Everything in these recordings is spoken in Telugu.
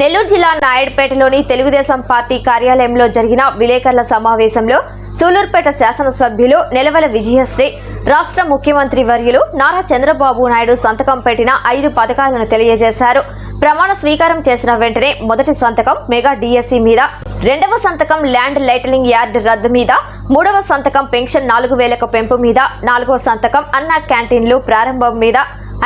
నెల్లూరు జిల్లా నాయుడుపేటలోని తెలుగుదేశం పార్టీ కార్యాలయంలో జరిగిన విలేకరుల సమావేశంలో సూలూరుపేట శాసనసభ్యులు నెలవల విజయశ్రీ రాష్ట్ర ముఖ్యమంత్రి వర్యులు నారా చంద్రబాబు నాయుడు సంతకం పెట్టిన ఐదు పథకాలను తెలియజేశారు. ప్రమాణ స్వీకారం చేసిన వెంటనే మొదటి సంతకం మెగా డిఎస్సి మీద రెండవ సంతకం ల్యాండ్ లైటలింగ్ యార్డ్ రద్దు మీద మూడవ సంతకం పెన్షన్ నాలుగు వేలకు పెంపు మీద నాలుగవ సంతకం అన్నా క్యాంటీన్లు ప్రారంభం మీద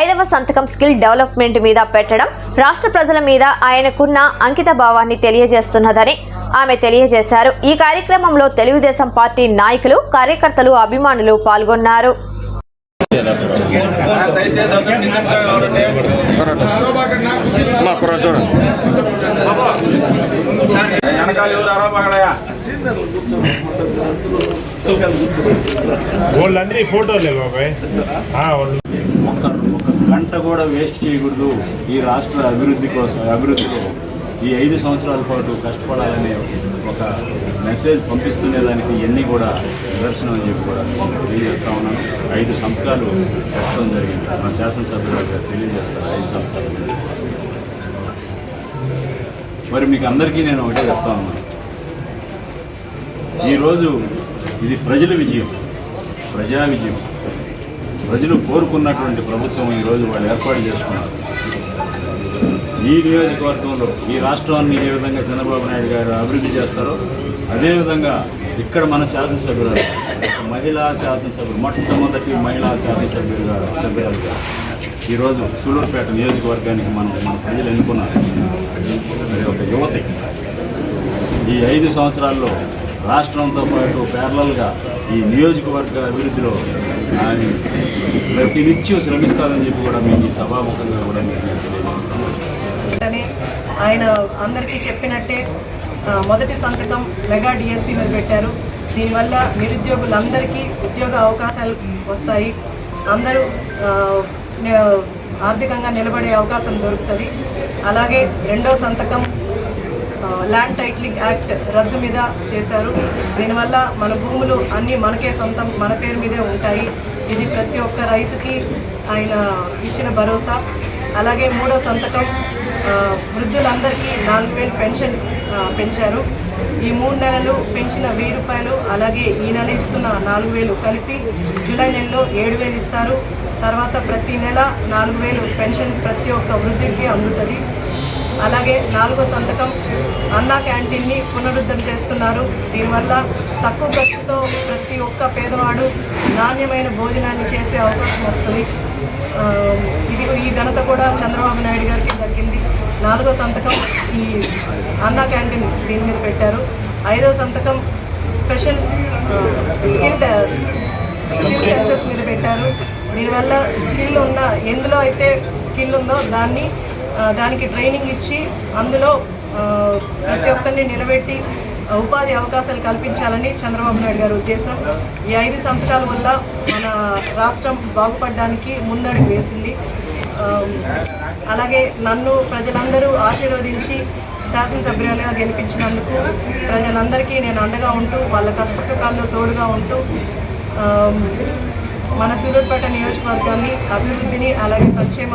ఐదవ సంతకం స్కిల్ డెవలప్మెంట్ మీద పెట్టడం రాష్ట్ర ప్రజల మీద ఆయనకున్న అంకిత భావాన్ని తెలియజేస్తున్నదని ఆమె తెలియజేశారు. ఈ కార్యక్రమంలో తెలుగుదేశం పార్టీ నాయకులు కార్యకర్తలు అభిమానులు పాల్గొన్నారు. వాళ్ళందరి ఫోటోలే బాబాయ్. వాళ్ళు గంట కూడా వేస్ట్ చేయకూడదు ఈ రాష్ట్ర అభివృద్ధి కోసం అభివృద్ధిలో ఈ ఐదు సంవత్సరాల పాటు కష్టపడాలనే ఒక మెసేజ్ పంపిస్తునే దానికి ఇవన్నీ కూడా నిదర్శనం అని చెప్పి కూడా తెలియజేస్తా ఉన్నాను. ఐదు సంతకాలు పెట్టడం జరిగింది. మా శాసనసభ్యులు తెలియజేస్తారు ఐదు సంతకాలు మరి మీకు అందరికీ నేను ఒకటే చెప్తా ఉన్నాను. ఈరోజు ఇది ప్రజల విజయం ప్రజా విజయం. ప్రజలు కోరుకున్నటువంటి ప్రభుత్వం ఈరోజు వాళ్ళు ఏర్పాటు చేసుకున్నారు. ఈ నియోజకవర్గంలో ఈ రాష్ట్రాన్ని ఏ విధంగా చంద్రబాబు నాయుడు గారు అభివృద్ధి చేస్తారో అదేవిధంగా ఇక్కడ మన శాసనసభ్యులు మహిళా శాసనసభ్యులు మొట్టమొదటి మహిళా శాసనసభ్యులుగా సభ్యులుగా ఈరోజు సూళ్ళూరుపేట నియోజకవర్గానికి మనం మన ప్రజలు ఎన్నుకున్నారు. ఒక యువతి. ఈ ఐదు సంవత్సరాల్లో రాష్ట్రంతో పాటు పేర్లల్గా ఈ నియోజకవర్గ అభివృద్ధిలో ఆయన ప్రతినిత్యం శ్రమిస్తారని చెప్పి కూడా మేము ఈ సభాముఖంగా కూడా ఆయన అందరికీ చెప్పినట్టే మొదటి సంతకం మెగా డిఎస్సీ మీద పెట్టారు. దీనివల్ల నిరుద్యోగులందరికీ ఉద్యోగ అవకాశాలు వస్తాయి. అందరూ ఆర్థికంగా నిలబడే అవకాశం దొరుకుతుంది. అలాగే రెండో సంతకం ల్యాండ్ టైటిలింగ్ యాక్ట్ రద్దు మీద చేశారు. దీనివల్ల మన భూములు అన్నీ మనకే సొంతం మన పేరు మీదే ఉంటాయి. ఇది ప్రతి ఒక్క రైతుకి ఆయన ఇచ్చిన భరోసా. అలాగే మూడో సంతకం వృద్ధులందరికీ నాలుగు వేలు పెన్షన్ పెంచారు. ఈ మూడు నెలలు పెంచిన వెయ్యి రూపాయలు అలాగే ఈ నెల ఇస్తున్న నాలుగు వేలు కలిపి జూలై నెలలో ఏడు వేలు ఇస్తారు. తర్వాత ప్రతి నెల నాలుగు వేలు పెన్షన్ ప్రతి ఒక్క వృద్ధుడికి అందుతుంది. అలాగే నాలుగో సంతకం అన్నా క్యాంటీన్ని పునరుద్ధరణ చేస్తున్నారు. దీనివల్ల తక్కువ ఖర్చుతో ప్రతి ఒక్క పేదవాడు నాణ్యమైన భోజనాన్ని చేసే అవకాశం వస్తుంది. ఇది ఈ ఘనత కూడా చంద్రబాబు నాయుడు గారికి దక్కింది నాలుగో సంతకం ఈ అన్నా క్యాంటీన్ దీని మీద పెట్టారు. ఐదో సంతకం స్పెషల్ స్కిల్ స్కిల్ సెన్సెస్ మీద పెట్టారు. దీనివల్ల స్కిల్ ఉన్న ఎందులో అయితే స్కిల్ ఉందో దాన్ని దానికి ట్రైనింగ్ ఇచ్చి అందులో ప్రతి ఒక్కరిని నిలబెట్టి ఉపాధి అవకాశాలు కల్పించాలని చంద్రబాబు నాయుడు గారి ఉద్దేశం. ఈ ఐదు సంతకాల వల్ల మన రాష్ట్రం బాగుపడడానికి ముందడుగు వేసింది. అలాగే నన్ను ప్రజలందరూ ఆశీర్వదించి శాసనసభ్యులుగా గెలిపించినందుకు ప్రజలందరికీ నేను అండగా ఉంటూ వాళ్ళ కష్ట సుఖాల్లో తోడుగా ఉంటూ మన సూరూరుపేట నియోజకవర్గాన్ని అభివృద్ధిని అలాగే సంక్షేమ